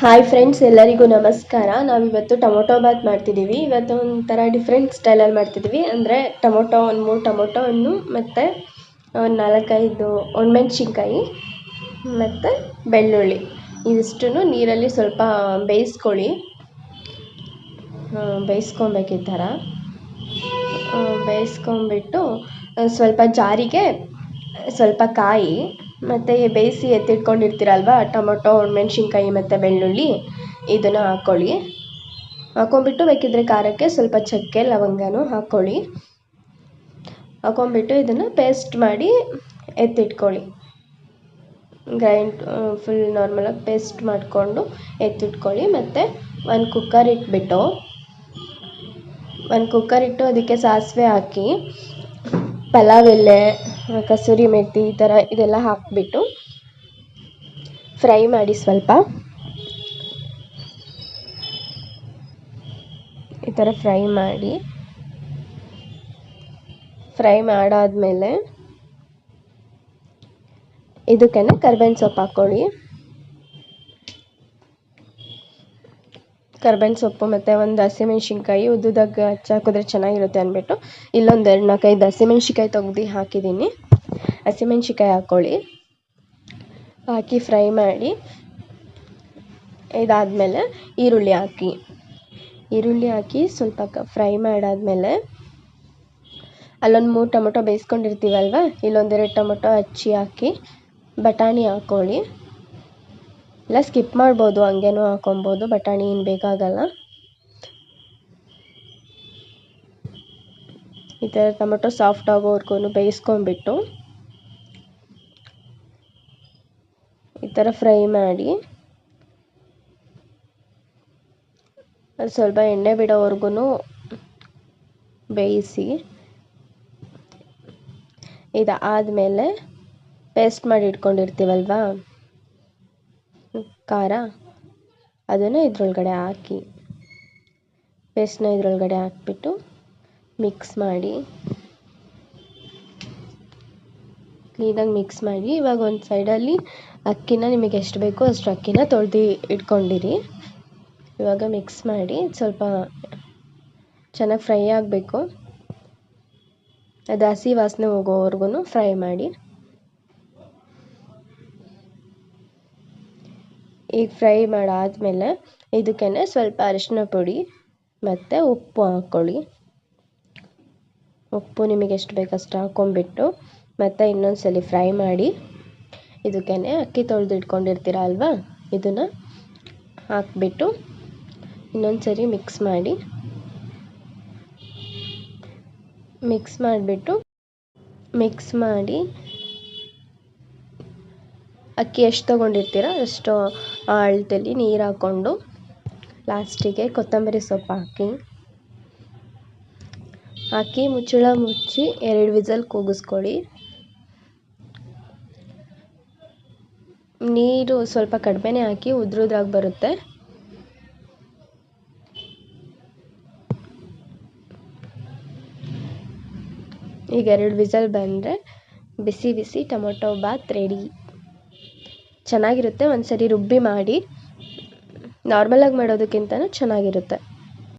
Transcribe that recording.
Hi friends ಎಲ್ಲರಿಗೂ ನಮಸ್ಕಾರ. ನಾವಿವತ್ತು ಟೊಮೊಟೊ ಬಾತ್ ಮಾಡ್ತಿದ್ದೀವಿ. ಇವತ್ತು ಒಂಥರ ಡಿಫ್ರೆಂಟ್ ಸ್ಟೈಲಲ್ಲಿ ಮಾಡ್ತಿದ್ದೀವಿ. ಅಂದರೆ ಟೊಮೊಟೊ, ಒಂದು ಮೂರು ಟೊಮೊಟೊ ಹಣ್ಣು ಮತ್ತು ಒಂದು ನಾಲ್ಕೈದು ಒಣಮೆಣ್ಸಿನ್ಕಾಯಿ ಮತ್ತು ಬೆಳ್ಳುಳ್ಳಿ. ಇದಿಷ್ಟು ನೀರಲ್ಲಿ ಸ್ವಲ್ಪ ಬೇಯಿಸ್ಕೊಳ್ಳಿ. ಬೇಯಿಸ್ಕೊಬೇಕು ಥರ. ಬೇಯಿಸ್ಕೊಂಬಿಟ್ಟು ಸ್ವಲ್ಪ ಜಾರಿಗೆ ಸ್ವಲ್ಪ ಕಾಯಿ ಮತ್ತು ಬೇಯಿಸಿ ಎತ್ತಿಟ್ಕೊಂಡಿರ್ತೀರಲ್ವ, ಟೊಮೊಟೊ, ಮೆಣಸಿನ್ಕಾಯಿ ಮತ್ತು ಬೆಳ್ಳುಳ್ಳಿ, ಇದನ್ನು ಹಾಕ್ಕೊಳ್ಳಿ ಹಾಕ್ಕೊಂಬಿಟ್ಟು ಬೇಕಿದ್ದರೆ ಖಾರಕ್ಕೆ ಸ್ವಲ್ಪ ಚಕ್ಕೆ, ಲವಂಗನೂ ಹಾಕ್ಕೊಳ್ಳಿ ಹಾಕ್ಕೊಂಬಿಟ್ಟು ಇದನ್ನು ಪೇಸ್ಟ್ ಮಾಡಿ ಎತ್ತಿಟ್ಕೊಳ್ಳಿ. ಗ್ರೈಂಡ್ ಫುಲ್ ನಾರ್ಮಲಾಗಿ ಪೇಸ್ಟ್ ಮಾಡಿಕೊಂಡು ಎತ್ತಿಟ್ಕೊಳ್ಳಿ. ಮತ್ತು ಒಂದು ಕುಕ್ಕರ್ ಇಟ್ಬಿಟ್ಟು ಒಂದು ಕುಕ್ಕರ್ ಇಟ್ಟು ಅದಕ್ಕೆ ಸಾಸಿವೆ ಹಾಕಿ, ಪಲಾವ್ ಎಲೆ ಕಸೂರಿ ಮೆಥಿ ಈ ಥರ ಇದೆಲ್ಲ ಹಾಕಿಬಿಟ್ಟು ಫ್ರೈ ಮಾಡಿ ಸ್ವಲ್ಪ. ಈ ಥರ ಫ್ರೈ ಮಾಡಿ. ಫ್ರೈ ಮಾಡಾದಮೇಲೆ ಇದಕ್ಕೆ ಕರ್ಬೇವಿನ ಸೊಪ್ಪು ಹಾಕ್ಕೊಳ್ಳಿ. ಕರ್ಬೇವಿನ ಸೊಪ್ಪು ಮತ್ತು ಒಂದು ಹಸಿಮೆಣ್ಸಿನ್ಕಾಯಿ ಉದ್ದುದಾಗ ಹಚ್ಚಾಕಿದ್ರೆ ಚೆನ್ನಾಗಿರುತ್ತೆ ಅಂದ್ಬಿಟ್ಟು ಇಲ್ಲೊಂದು ಎರಡು ನಾಲ್ಕೈದು ಹಸಿಮೆಣ್ಸಿನ್ಕಾಯಿ ತೆಗ್ದು ಹಾಕಿದ್ದೀನಿ. ಹಸಿಮೆಣ್ಸಿನ್ಕಾಯಿ ಹಾಕ್ಕೊಳ್ಳಿ ಹಾಕಿ ಫ್ರೈ ಮಾಡಿ ಇದಾದಮೇಲೆ ಈರುಳ್ಳಿ ಹಾಕಿ. ಈರುಳ್ಳಿ ಹಾಕಿ ಸ್ವಲ್ಪ ಫ್ರೈ ಮಾಡಾದಮೇಲೆ ಅಲ್ಲೊಂದು ಮೂರು ಟೊಮೊಟೊ ಬೇಯಿಸ್ಕೊಂಡಿರ್ತೀವಲ್ವ? ಇಲ್ಲೊಂದೆರಡು ಟೊಮೊಟೊ ಹಚ್ಚಿ ಹಾಕಿ ಬಟಾಣಿ ಹಾಕ್ಕೊಳ್ಳಿ ಇಲ್ಲ ಸ್ಕಿಪ್ ಮಾಡ್ಬೋದು, ಹಂಗೇನು ಹಾಕೊಬೋದು ಬಟಾಣಿ ಏನು ಬೇಕಾಗಲ್ಲ. ಈ ಥರ ಟೊಮೆಟೊ ಸಾಫ್ಟ್ ಆಗೋವರೆಗೂ ಬೇಯಿಸ್ಕೊಂಬಿಟ್ಟು ಈ ಥರ ಫ್ರೈ ಮಾಡಿ ಅದು ಸ್ವಲ್ಪ ಎಣ್ಣೆ ಬಿಡೋವರೆಗೂ ಬೇಯಿಸಿ ಇದು ಆದಮೇಲೆ ಪೇಸ್ಟ್ ಮಾಡಿ ಇಟ್ಕೊಂಡಿರ್ತೀವಲ್ವ? ಖಾರ. ಅದನ್ನು ಇದರೊಳಗಡೆ ಹಾಕಿ, ಪೇಸ್ಟ್ನ ಇದರೊಳಗಡೆ ಹಾಕ್ಬಿಟ್ಟು ಮಿಕ್ಸ್ ಮಾಡಿ. ಕ್ಲೀನಾಗಿ ಮಿಕ್ಸ್ ಮಾಡಿ. ಇವಾಗ ಒಂದು ಸೈಡಲ್ಲಿ ಅಕ್ಕಿನ ನಿಮಗೆ ಎಷ್ಟು ಬೇಕೋ ಅಷ್ಟು ಅಕ್ಕಿನ ತೊಳೆದು ಇಟ್ಕೊಂಡಿರಿ. ಇವಾಗ ಮಿಕ್ಸ್ ಮಾಡಿ ಸ್ವಲ್ಪ ಚೆನ್ನಾಗಿ ಫ್ರೈ ಆಗಬೇಕು. ಅದು ಹಸಿ ವಾಸನೆ ಹೋಗೋವರೆಗೂ ಫ್ರೈ ಮಾಡಿ. ಈಗ ಫ್ರೈ ಮಾಡಾದಮೇಲೆ ಇದಕ್ಕೇನೆ ಸ್ವಲ್ಪ ಅರಿಶಿನ ಪುಡಿ ಮತ್ತು ಉಪ್ಪು ಹಾಕ್ಕೊಳ್ಳಿ. ಉಪ್ಪು ನಿಮಗೆ ಎಷ್ಟು ಬೇಕಷ್ಟು ಹಾಕ್ಕೊಂಬಿಟ್ಟು ಮತ್ತು ಇನ್ನೊಂದು ಸಲ ಫ್ರೈ ಮಾಡಿ ಇದಕ್ಕೇನೆ ಅಕ್ಕಿ ತೊಳೆದು ಇಟ್ಕೊಂಡಿರ್ತೀರ ಅಲ್ವಾ? ಇದನ್ನು ಹಾಕ್ಬಿಟ್ಟು ಇನ್ನೊಂದು ಸರಿ ಮಿಕ್ಸ್ ಮಾಡಿ. ಮಿಕ್ಸ್ ಮಾಡಿಬಿಟ್ಟು ಮಿಕ್ಸ್ ಮಾಡಿ ಅಕ್ಕಿ ಎಷ್ಟು ತೊಗೊಂಡಿರ್ತೀರ, ಅಷ್ಟು ಅಳತೆಲಿ ನೀರು ಹಾಕ್ಕೊಂಡು ಲಾಸ್ಟಿಗೆ ಕೊತ್ತಂಬರಿ ಸೊಪ್ಪು ಹಾಕಿ. ಹಾಕಿ ಮುಚ್ಚಳ ಮುಚ್ಚಿ ಎರಡು ವಿಸಲ್ ಕೂಗಿಸ್ಕೊಳ್ಳಿ. ನೀರು ಸ್ವಲ್ಪ ಕಡಿಮೆನೇ ಹಾಕಿ ಉದ್ರುದ್ರಾಗಿ ಬರುತ್ತೆ. ಈಗ ಎರಡು ವಿಸಲ್ ಬಂದರೆ ಬಿಸಿ ಬಿಸಿ ಟೊಮೊಟೊ ಬಾತ್ ರೆಡಿ. ಚೆನ್ನಾಗಿರುತ್ತೆ. ಒಂದು ಸರಿ ರುಬ್ಬಿ ಮಾಡಿ ನಾರ್ಮಲಾಗಿ ಮಾಡೋದಕ್ಕಿಂತಲೂ ಚೆನ್ನಾಗಿರುತ್ತೆ.